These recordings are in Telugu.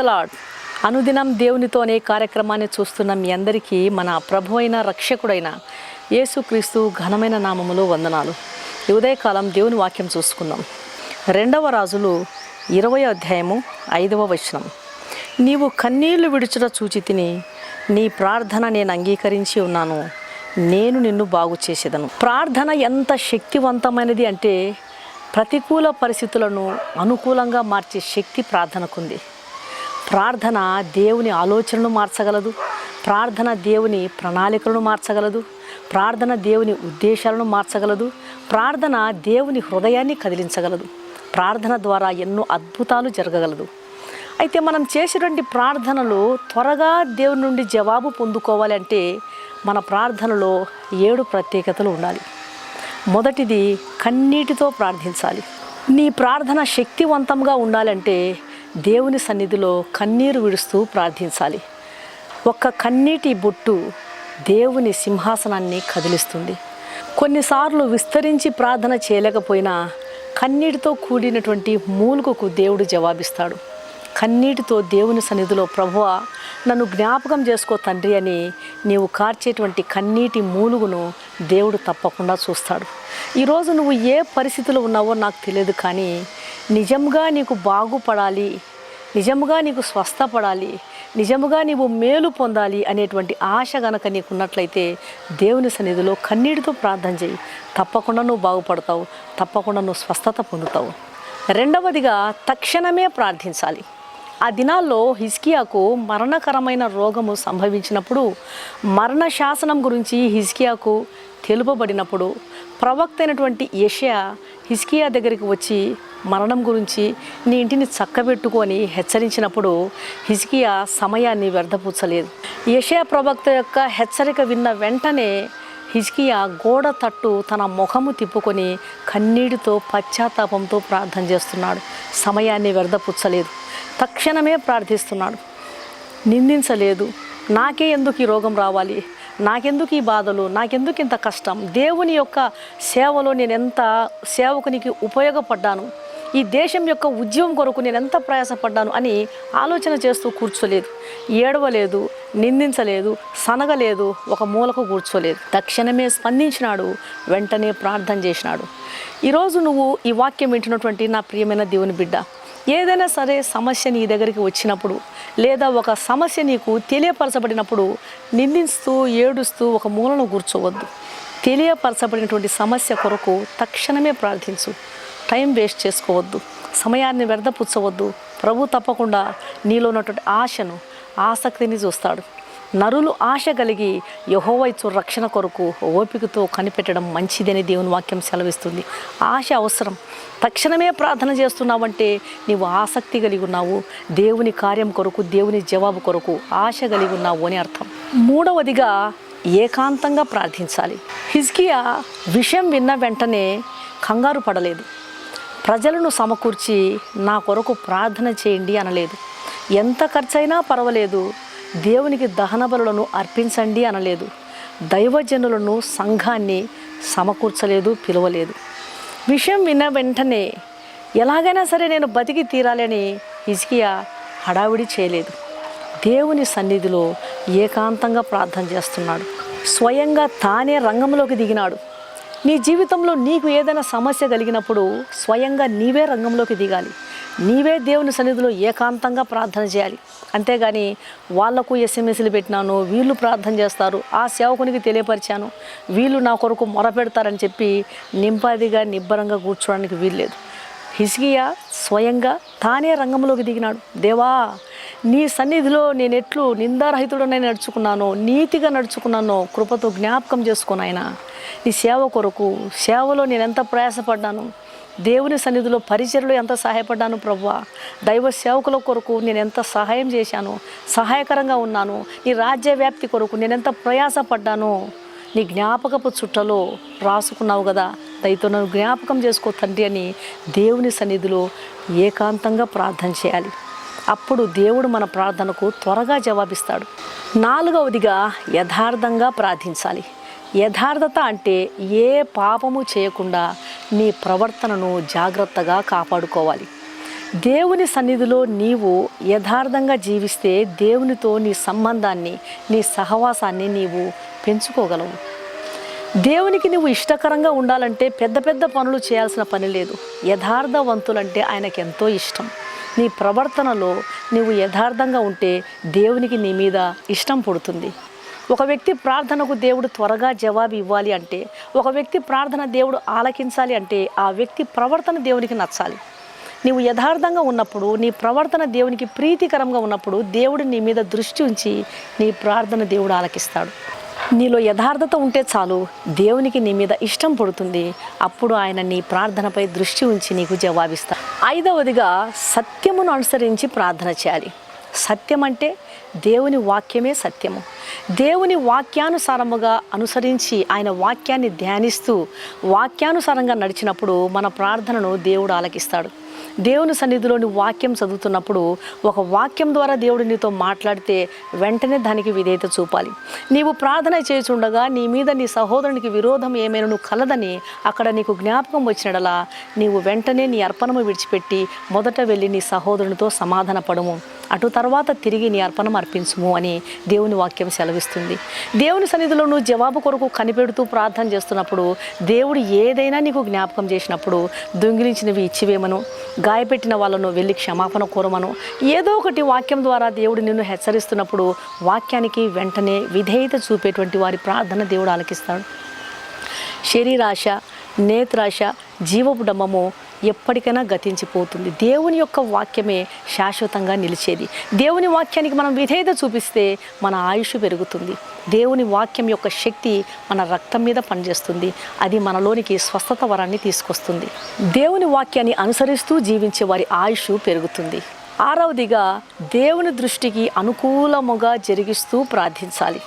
ద లాడ్ అనుదినం దేవునితో అనే కార్యక్రమాన్ని చూస్తున్న మీ అందరికీ మన ప్రభు అయిన రక్షకుడైన యేసుక్రీస్తు ఘనమైన నామములు వందనాలు. ఈ ఉదయకాలం దేవుని వాక్యం చూసుకుందాం. రెండవ రాజులు ఇరవై అధ్యాయము ఐదవ వచనం. నీవు కన్నీళ్ళు విడుచుట చూచి తిని నీ ప్రార్థన నేను అంగీకరించి ఉన్నాను నేను నిన్ను బాగు చేసేదను. ప్రార్థన ఎంత శక్తివంతమైనది అంటే ప్రతికూల పరిస్థితులను అనుకూలంగా మార్చే శక్తి ప్రార్థనకుంది. ప్రార్థన దేవుని ఆలోచనను మార్చగలదు. ప్రార్థన దేవుని ప్రణాళికలను మార్చగలదు. ప్రార్థన దేవుని ఉద్దేశాలను మార్చగలదు. ప్రార్థన దేవుని హృదయాన్ని కదిలించగలదు. ప్రార్థన ద్వారా ఎన్నో అద్భుతాలు జరగగలదు. అయితే మనం చేసేటువంటి ప్రార్థనలు త్వరగా దేవుని నుండి జవాబు పొందుకోవాలి అంటే మన ప్రార్థనలో ఏడు ప్రత్యేకతలు ఉండాలి. మొదటిది కన్నీటితో ప్రార్థించాలి. నీ ప్రార్థన శక్తివంతంగా ఉండాలంటే దేవుని సన్నిధిలో కన్నీరు విడుస్తూ ప్రార్థించాలి. ఒక్క కన్నీటి బొట్టు దేవుని సింహాసనాన్ని కదిలిస్తుంది. కొన్నిసార్లు విస్తరించి ప్రార్థన చేయలేకపోయినా కన్నీటితో కూడినటువంటి మూలుకకు దేవుడు జవాబిస్తాడు. కన్నీటితో దేవుని సన్నిధిలో ప్రభువ నన్ను జ్ఞాపకం చేసుకో తండ్రి అని నీవు కార్చేటువంటి కన్నీటి మూలుగును దేవుడు తప్పకుండా చూస్తాడు. ఈరోజు నువ్వు ఏ పరిస్థితిలో ఉన్నావో నాకు తెలియదు కానీ నిజంగా నీకు బాగుపడాలి నిజముగా నీకు స్వస్థపడాలి నిజముగా నీవు మేలు పొందాలి అనేటువంటి ఆశ గనక నీకున్నట్లయితే దేవుని సన్నిధిలో కన్నీటితో ప్రార్థన చేయి. తప్పకుండా నువ్వు బాగుపడతావు తప్పకుండా నువ్వు స్వస్థత పొందుతావు. రెండవదిగా తక్షణమే ప్రార్థించాలి. ఆ దినాల్లో హిస్కియాకు మరణకరమైన రోగము సంభవించినప్పుడు మరణ శాసనం గురించి హిస్కియాకు తెలుపబడినప్పుడు ప్రవక్త అయినటువంటి యషయా హిస్కియా దగ్గరికి వచ్చి మరణం గురించి నీ ఇంటిని చక్కబెట్టుకొని హెచ్చరించినప్పుడు హిజ్కియా సమయాన్ని వ్యర్థపూచలేదు యషయా ప్రవక్త యొక్క హెచ్చరిక విన్న వెంటనే హిజ్కియా గోడ తట్టు తన ముఖము తిప్పుకొని కన్నీటితో పశ్చాత్తాపంతో ప్రార్థన చేస్తున్నాడు. సమయాన్ని వ్యర్థపుచ్చలేదు తక్షణమే ప్రార్థిస్తున్నాడు. నిందించలేదు. నాకే ఎందుకు ఈ రోగం రావాలి? నాకెందుకు ఈ బాధలు? నాకెందుకు ఇంత కష్టం? దేవుని యొక్క సేవలో నేను ఎంత సేవకునికి ఉపయోగపడ్డాను? ఈ దేశం యొక్క ఉద్యమం కొరకు నేను ఎంత ప్రయాసపడ్డాను అని ఆలోచన చేస్తూ కూర్చోలేదు. ఏడవలేదు నిందించలేదు సనగలేదు ఒక మూలకు కూర్చోలేదు. తక్షణమే స్పందించినాడు వెంటనే ప్రార్థన చేసినాడు. ఈరోజు నువ్వు ఈ వాక్యం వింటున్నటువంటి నా ప్రియమైన దేవుని బిడ్డ. ఏదైనా సరే సమస్య నీ దగ్గరికి వచ్చినప్పుడు లేదా ఒక సమస్య నీకు తెలియపరచబడినప్పుడు నిందిస్తూ ఏడుస్తూ ఒక మూలను కూర్చోవద్దు తెలియపరచబడినటువంటి సమస్య కొరకు తక్షణమే ప్రార్థించు. టైం వేస్ట్ చేసుకోవద్దు. సమయాన్ని వ్యర్థపుచ్చవద్దు. ప్రభు తప్పకుండా నీలో ఉన్నటువంటి ఆశను ఆసక్తిని చూస్తాడు. నరులు ఆశ కలిగి యహోవైచు రక్షణ కొరకు ఓపికతో కనిపెట్టడం మంచిదని దేవుని వాక్యం సెలవిస్తుంది. ఆశ అవసరం. తక్షణమే ప్రార్థన చేస్తున్నావంటే నీవు ఆసక్తి కలిగి ఉన్నావు. దేవుని కార్యం కొరకు దేవుని జవాబు కొరకు ఆశ కలిగి ఉన్నావు అని అర్థం. మూడవదిగా ఏకాంతంగా ప్రార్థించాలి. హిజ్కియా విషయం విన్న వెంటనే కంగారు పడలేదు. ప్రజలను సమకూర్చి నా కొరకు ప్రార్థన చేయండి అనలేదు. ఎంత ఖర్చైనా పర్వాలేదు. దేవునికి దహన బలులను అర్పించండి అనలేదు. దైవజనులను సంఘాన్ని సమకూర్చలేదు పిలవలేదు. విషయం విన్న వెంటనే ఎలాగైనా సరే నేను బతికి తీరాలని హిజ్కియా హడావిడి చేయలేదు. దేవుని సన్నిధిలో ఏకాంతంగా ప్రార్థన చేస్తున్నాడు. స్వయంగా తానే రంగంలోకి దిగినాడు. నీ జీవితంలో నీకు ఏదైనా సమస్య కలిగినప్పుడు స్వయంగా నీవే రంగంలోకి దిగాలి. నీవే దేవుని సన్నిధిలో ఏకాంతంగా ప్రార్థన చేయాలి. అంతేగాని వాళ్ళకు ఎస్ఎంఎస్లు పెట్టినాను వీళ్ళు ప్రార్థన చేస్తారు ఆ సేవకునికి తెలియపరిచాను వీళ్ళు నా కొరకు మొరపెడతారని చెప్పి నింపాదిగా నిబ్బరంగా కూర్చోడానికి వీల్లేదు. హిజ్కియా స్వయంగా తానే రంగంలోకి దిగినాడు. దేవా నీ సన్నిధిలో నేను ఎట్లు నిందారహితుడనే నడుచుకున్నానో నీతిగా నడుచుకున్నానో కృపతో జ్ఞాపకం చేసుకుని ఆయన నీ సేవ కొరకు సేవలో నేను ఎంత ప్రయాసపడ్డాను దేవుని సన్నిధిలో పరిచయలో ఎంత సహాయపడ్డాను ప్రభువా? దైవ సేవకుల కొరకు నేను ఎంత సహాయం చేశాను? సహాయకరంగా ఉన్నాను. నీ రాజ్య వ్యాప్తి కొరకు నేను ఎంత ప్రయాసపడ్డానో? నీ జ్ఞాపకపు చుట్టలో రాసుకున్నావు కదా? దయతో నన్ను జ్ఞాపకం చేసుకో తండ్రి అని దేవుని సన్నిధిలో ఏకాంతంగా ప్రార్థన చేయాలి. అప్పుడు దేవుడు మన ప్రార్థనకు త్వరగా జవాబిస్తాడు. నాలుగవదిగా యథార్థంగా ప్రార్థించాలి. యథార్థత అంటే ఏ పాపము చేయకుండా నీ ప్రవర్తనను జాగ్రత్తగా కాపాడుకోవాలి. దేవుని సన్నిధిలో నీవు యథార్థంగా జీవిస్తే దేవునితో నీ సంబంధాన్ని నీ సహవాసాన్ని నీవు పెంచుకోగలవు. దేవునికి నువ్వు ఇష్టకరంగా ఉండాలంటే పెద్ద పెద్ద పనులు చేయాల్సిన పని లేదు. యథార్థవంతులంటే ఆయనకు ఎంతో ఇష్టం. నీ ప్రవర్తనలో నువ్వు యథార్థంగా ఉంటే దేవునికి నీ మీద ఇష్టం పుడుతుంది. ఒక వ్యక్తి ప్రార్థనకు దేవుడు త్వరగా జవాబు ఇవ్వాలి అంటే ఒక వ్యక్తి ప్రార్థన దేవుడు ఆలకించాలి అంటే ఆ వ్యక్తి ప్రవర్తన దేవునికి నచ్చాలి. నీవు యథార్థంగా ఉన్నప్పుడు నీ ప్రవర్తన దేవునికి ప్రీతికరంగా ఉన్నప్పుడు దేవుడు నీ మీద దృష్టి ఉంచి నీ ప్రార్థన దేవుడు ఆలకిస్తాడు. నీలో యథార్థత ఉంటే చాలు దేవునికి నీ మీద ఇష్టం పడుతుంది అప్పుడు ఆయన నీ ప్రార్థనపై దృష్టి ఉంచి నీకు జవాబిస్తాడు ఐదవదిగా సత్యమును అనుసరించి ప్రార్థన చేయాలి. సత్యం అంటే దేవుని వాక్యమే సత్యము. దేవుని వాక్యానుసారముగా అనుసరించి ఆయన వాక్యాన్ని ధ్యానిస్తూ వాక్యానుసారంగా నడిచినప్పుడు మన ప్రార్థనను దేవుడు ఆలకిస్తాడు. దేవుని సన్నిధిలోని వాక్యం చదువుతున్నప్పుడు ఒక వాక్యం ద్వారా దేవుడు నీతో మాట్లాడితే వెంటనే దానికి విధేయత చూపాలి. నీవు ప్రార్థన చేయుచుండగా నీ మీద నీ సహోదరునికి విరోధం ఏమైనా నువ్వు కలదని అక్కడ నీకు జ్ఞాపకం వచ్చినడలా నీవు వెంటనే నీ అర్పణము విడిచిపెట్టి మొదట వెళ్ళి నీ సహోదరునితో సమాధాన పడము అటు తర్వాత తిరిగి నీ అర్పణం అర్పించుము అని దేవుని వాక్యం సెలవిస్తుంది. దేవుని సన్నిధిలో నువ్వు జవాబు కొరకు కనిపెడుతూ ప్రార్థన చేస్తున్నప్పుడు దేవుడు ఏదైనా నీకు జ్ఞాపకం చేసినప్పుడు దొంగిలించినవి ఇచ్చివేమను గాయపెట్టిన వాళ్ళను వెళ్ళి క్షమాపణ కోరమను. ఏదో ఒకటి వాక్యం ద్వారా దేవుడు నిన్ను హెచ్చరిస్తున్నప్పుడు వాక్యానికి వెంటనే విధేయత చూపేటువంటి వారి ప్రార్థన దేవుడు ఆలకిస్తాడు. శరీరాశ నేత్రాశ జీవపు డమ్మము ఎప్పటికైనా గతించిపోతుంది. దేవుని యొక్క వాక్యమే శాశ్వతంగా నిలిచేది. దేవుని వాక్యానికి మనం విధేయత చూపిస్తే మన ఆయుష్ పెరుగుతుంది. దేవుని వాక్యం యొక్క శక్తి మన రక్తం మీద పనిచేస్తుంది. అది మనలోనికి స్వస్థత వరాన్ని తీసుకొస్తుంది. దేవుని వాక్యాన్ని అనుసరిస్తూ జీవించే వారి ఆయుష్ పెరుగుతుంది. ఆరవదిగా దేవుని దృష్టికి అనుకూలముగా జరిగిస్తూ ప్రార్థించాలి.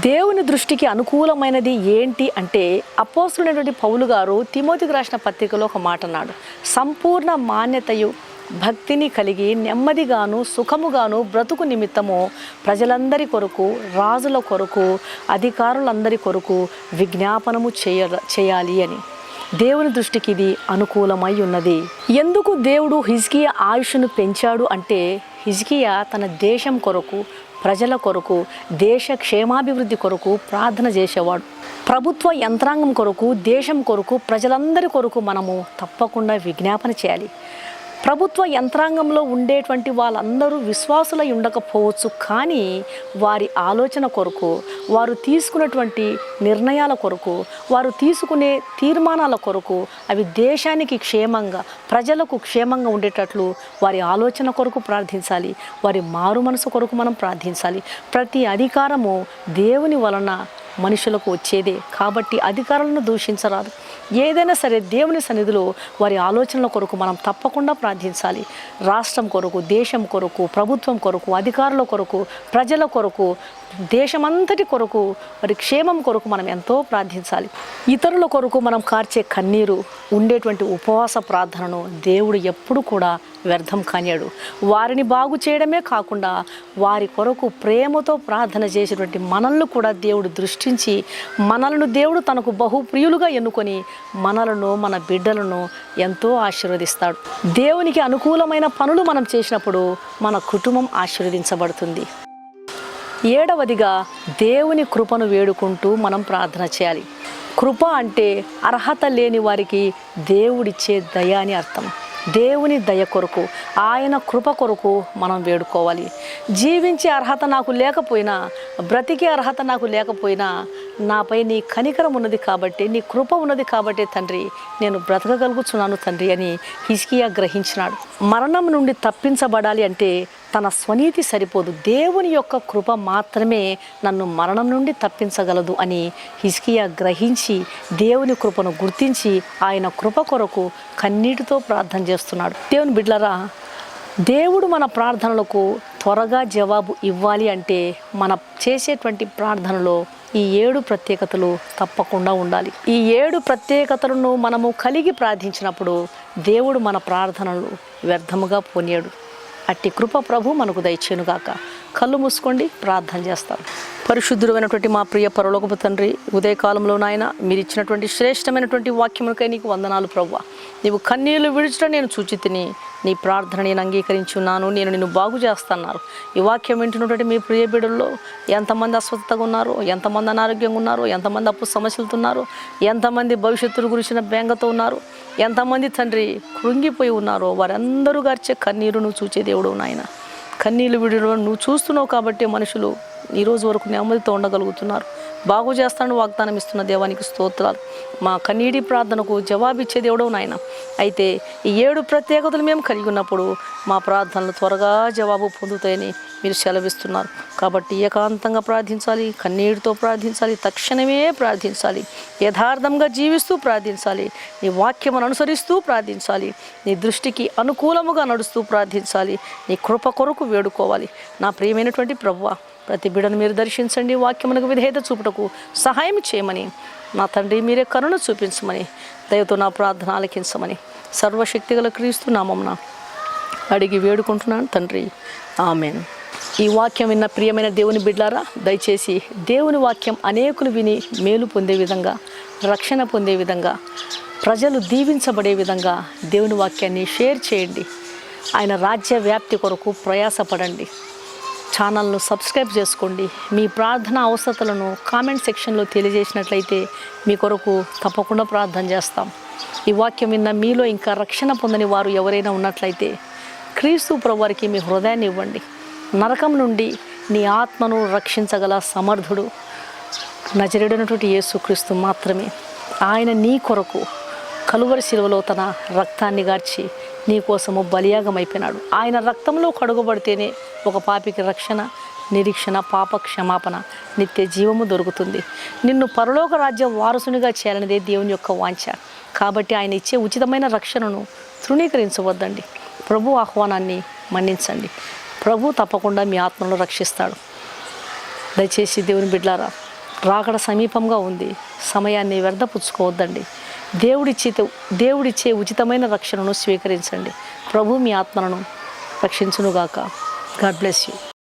దేవుని దృష్టికి అనుకూలమైనది ఏంటి అంటే అపోస్తుడైనటువంటి పౌలు గారు తిమోతికి రాసిన పత్రికలో ఒక మాట అన్నాడు. సంపూర్ణ మాన్యతయు భక్తిని కలిగి నెమ్మదిగాను సుఖముగాను బ్రతుకు నిమిత్తము ప్రజలందరి కొరకు రాజుల కొరకు అధికారులందరి కొరకు విజ్ఞాపనము చేయ చేయాలి అని. దేవుని దృష్టికి ఇది అనుకూలమై ఉన్నది. ఎందుకు దేవుడు హిజ్కియా ఆయుష్ను పెంచాడు అంటే హిజ్కియా తన దేశం కొరకు ప్రజల కొరకు దేశ క్షేమాభివృద్ధి కొరకు ప్రార్థన చేసేవాడు. ప్రభుత్వ యంత్రాంగం కొరకు దేశం కొరకు ప్రజలందరి కొరకు మనము తప్పకుండా విజ్ఞాపన చేయాలి. ప్రభుత్వ యంత్రాంగంలో ఉండేటువంటి వాళ్ళందరూ విశ్వాసులై ఉండకపోవచ్చు కానీ వారి ఆలోచన కొరకు వారు తీసుకున్నటువంటి నిర్ణయాల కొరకు వారు తీసుకునే తీర్మానాల కొరకు అవి దేశానికి క్షేమంగా ప్రజలకు క్షేమంగా ఉండేటట్లు వారి ఆలోచన కొరకు ప్రార్థించాలి. వారి మారు మనసు కొరకు మనం ప్రార్థించాలి. ప్రతి అధికారము దేవుని వలన మనుషులకు వచ్చేదే. కాబట్టి అధికారులను దూషించరాదు. ఏదైనా సరే దేవుని సన్నిధిలో వారి ఆలోచనల కొరకు మనం తప్పకుండా ప్రార్థించాలి. రాష్ట్రం కొరకు దేశం కొరకు ప్రభుత్వం కొరకు అధికారుల కొరకు ప్రజల కొరకు దేశమంతటి కొరకు వారి క్షేమం కొరకు మనం ఎంతో ప్రార్థించాలి. ఇతరుల కొరకు మనం కార్చే కన్నీరు ఉండేటువంటి ఉపవాస ప్రార్థనను దేవుడు ఎప్పుడు కూడా వ్యర్థం కానియాడు వారిని బాగు చేయడమే కాకుండా వారి కొరకు ప్రేమతో ప్రార్థన చేసేటువంటి మనల్ని కూడా దేవుడు దృష్టించి మనలను దేవుడు తనకు బహుప్రియులుగా ఎన్నుకొని మనలను మన బిడ్డలను ఎంతో ఆశీర్వదిస్తాడు. దేవునికి అనుకూలమైన పనులు మనం చేసినప్పుడు మన కుటుంబం ఆశీర్వదించబడుతుంది. ఏడవదిగా దేవుని కృపను వేడుకుంటూ మనం ప్రార్థన చేయాలి. కృప అంటే అర్హత లేని వారికి దేవుడిచ్చే దయ అని అర్థం. దేవుని దయ కొరకు ఆయన కృప కొరకు మనం వేడుకోవాలి. జీవించే అర్హత నాకు లేకపోయినా బ్రతికే అర్హత నాకు లేకపోయినా నాపై నీ కనికరం ఉన్నది కాబట్టి నీ కృప ఉన్నది కాబట్టి తండ్రి నేను బ్రతకగలుగుతున్నాను తండ్రి అని హిస్కియా గ్రహించినాడు. మరణం నుండి తప్పించబడాలి అంటే తన స్వనీతి సరిపోదు. దేవుని యొక్క కృప మాత్రమే నన్ను మరణం నుండి తప్పించగలదు అని హిస్కియా గ్రహించి దేవుని కృపను గుర్తించి ఆయన కృప కొరకు కన్నీటితో ప్రార్థన చేస్తున్నాడు. దేవుని బిడ్లరా దేవుడు మన ప్రార్థనలకు త్వరగా జవాబు ఇవ్వాలి అంటే మన చేసేటువంటి ప్రార్థనలో ఈ ఏడు ప్రత్యేకతలు తప్పకుండా ఉండాలి. ఈ ఏడు ప్రత్యేకతలను మనము కలిగి ప్రార్థించినప్పుడు దేవుడు మన ప్రార్థనలు వ్యర్థముగా పోనీయడు. అట్టి కృప ప్రభు మనకు దయచేనుగాక కళ్ళు మూసుకోండి ప్రార్థన చేస్తాను పరిశుద్ధుడమైనటువంటి మా ప్రియ పరలోకపు తండ్రి ఉదయకాలంలో నాయన మీరు ఇచ్చినటువంటి శ్రేష్టమైనటువంటి వాక్యములకై నీకు వందనాలు ప్రవ్వ. నీవు కన్నీళ్ళు విడిచడం నేను చూచి తిని నీ ప్రార్థన నేను అంగీకరించున్నాను నేను నిన్ను బాగు చేస్తున్నారు ఈ వాక్యం వింటున్నటువంటి మీ ప్రియ బిడ్డల్లో ఎంతమంది అస్వస్థతగా ఉన్నారు ఎంతమంది అనారోగ్యంగా ఉన్నారు ఎంతమంది అప్పు సమస్యలతో ఉన్నారు ఎంతమంది భవిష్యత్తుల గురించిన బెంగతో ఉన్నారు ఎంతమంది తండ్రి కృంగిపోయి ఉన్నారో వారందరూ గార్చే కన్నీరు నువ్వు చూచే దేవుడు నాయన. కన్నీళ్ళు విడడం నువ్వు చూస్తున్నావు కాబట్టి మనుషులు ఈరోజు వరకు నెమ్మదితో ఉండగలుగుతున్నారు. బాగు చేస్తాను వాగ్దానం ఇస్తున్న దేవానికి స్తోత్రాలు. మా కన్నీటి ప్రార్థనకు జవాబిచ్చే దేవుడు నాయన. అయితే ఈ ఏడు ప్రత్యేకతలు మేము కలిగి ఉన్నప్పుడు మా ప్రార్థనలు త్వరగా జవాబు పొందుతాయని మీరు సెలవిస్తున్నారు. కాబట్టి ఏకాంతంగా ప్రార్థించాలి కన్నీటితో ప్రార్థించాలి తక్షణమే ప్రార్థించాలి యథార్థంగా జీవిస్తూ ప్రార్థించాలి నీ వాక్యమును అనుసరిస్తూ ప్రార్థించాలి నీ దృష్టికి అనుకూలముగా నడుస్తూ ప్రార్థించాలి నీ కృప కొరకు వేడుకోవాలి. నా ప్రియమైనటువంటి ప్రభువ ప్రతి బిడను మీరు దర్శించండి. వాక్యమునకు విధేయత చూపుటకు సహాయం చేయమని నా తండ్రి మీరే కరుణ చూపించమని దయతో నా ప్రార్థన ఆలకించమని సర్వశక్తిగల క్రీస్తు నామమున అడిగి వేడుకుంటున్నాను తండ్రి. ఆమెన్. ఈ వాక్యం విన్న ప్రియమైన దేవుని బిడ్లారా దయచేసి దేవుని వాక్యం అనేకులు విని మేలు పొందే విధంగా రక్షణ పొందే విధంగా ప్రజలు దీవించబడే విధంగా దేవుని వాక్యాన్ని షేర్ చేయండి. ఆయన రాజ్య వ్యాప్తి కొరకు ప్రయాసపడండి. ఛానల్ను సబ్స్క్రైబ్ చేసుకోండి. మీ ప్రార్థన అవసరతలను కామెంట్ సెక్షన్లో తెలియజేసినట్లయితే మీ కొరకు తప్పకుండా ప్రార్థన చేస్తాం. ఈ వాక్యం విన్న మీలో ఇంకా రక్షణ పొందని వారు ఎవరైనా ఉన్నట్లయితే క్రీస్తు ప్రభువారికి మీ హృదయాన్ని ఇవ్వండి. నరకం నుండి నీ ఆత్మను రక్షించగల సమర్థుడు నజరేడైనటువంటి యేసుక్రీస్తు మాత్రమే. ఆయన నీ కొరకు కలువరి శిలువలో తన రక్తాన్ని గార్చి నీ కోసము బలియాగమైపోయినాడు. ఆయన రక్తంలో కడుగుబడితేనే ఒక పాపికి రక్షణ నిరీక్షణ పాప క్షమాపణ నిత్య జీవము దొరుకుతుంది. నిన్ను పరలోక రాజ్య వారసునిగా చేయాలనేదే దేవుని యొక్క వాంఛ. కాబట్టి ఆయన ఇచ్చే ఉచితమైన రక్షణను తృణీకరించవద్దండి. ప్రభు ఆహ్వానాన్ని మన్నించండి. ప్రభు తప్పకుండా మీ ఆత్మను రక్షిస్తాడు. దయచేసి దేవుని బిడ్లారా రాకడ సమీపంగా ఉంది. సమయాన్ని వ్యర్థపుచ్చుకోవద్దండి. దేవుడిచ్చే దేవుడిచ్చే ఉచితమైన రక్షణను స్వీకరించండి. ప్రభు మీ ఆత్మలను రక్షించునుగాక. God bless you.